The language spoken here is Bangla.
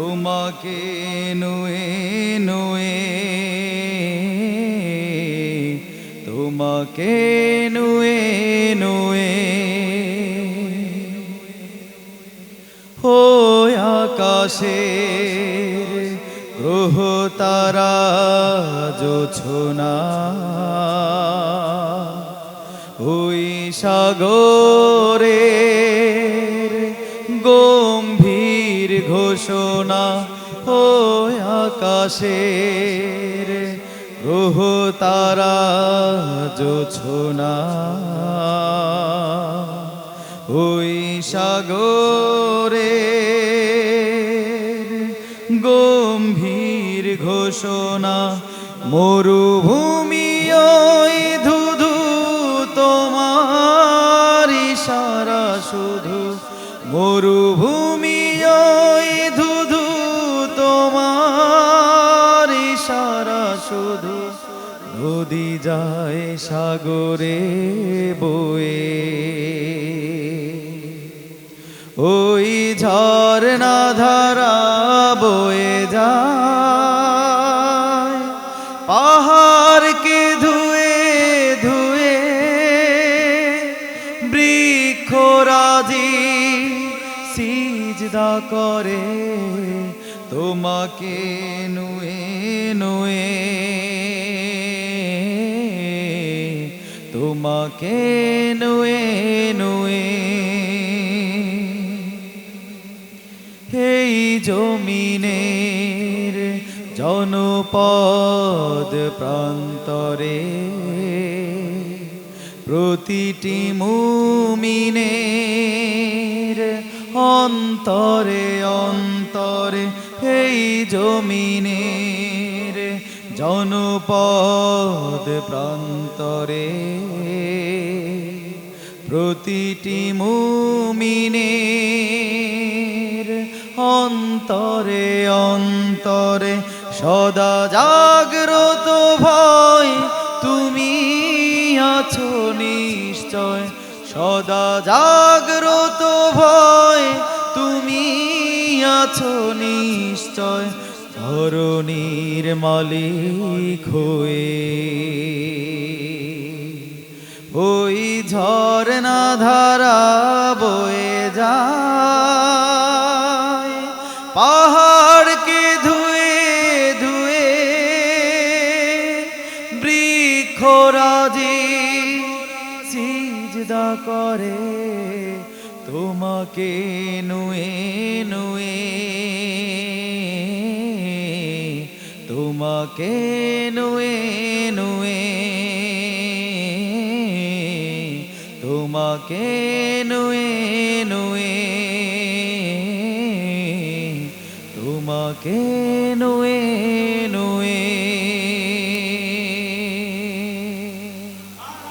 তোমাকে নুয়ে নুয়ে। তোমাকে নুয়ে নুয়ে। হো আকাশে গ্রহ তারা জোছনা ওই সাগরে গম্ভীর ঘোষণা ও আকাশের গ্রহ তারা জোছনা ওই সাগরে গম্ভীর ঘোষণা, মরুভূমি ওই ধুধু, তোমার ইশারা শুধু। মরুভূমি শুধু নদী যায় সাগরে বয়ে। ওই ঝর্ণা ধারা বয়ে যায়। পাহাড়কে ধুয়ে ধুয়ে বৃক্ষরাজি সিজদা করে। তোমাকে নুয়ে নুয়ে। তোমাকে নুয়ে নুয়ে। এই জমিনের জনপদ প্রান্তরে প্রতিটি মুমিনের অন্তরে অন্তরে এই জমিনের জনপদ প্রান্তরে প্রতিটি মুমিনের অন্তরে অন্তরে সদা জাগ্রত ভয় তুমি আছো নিশ্চয়। সদা জাগ্রত নিশ্চয় ধরণীর মালিক হয়ে। ওই ঝর্ণা ধারা বয়ে যায়, পাহাড়কে ধুয়ে ধুয়ে বৃক্ষরাজি সিজদা করে। তোমাকে নুয়ে নুয়ে তোমাকে নুয়ে নুয়ে? তোমাকে নুয়ে নুয়ে? তোমাকে নুয়ে নুয়ে?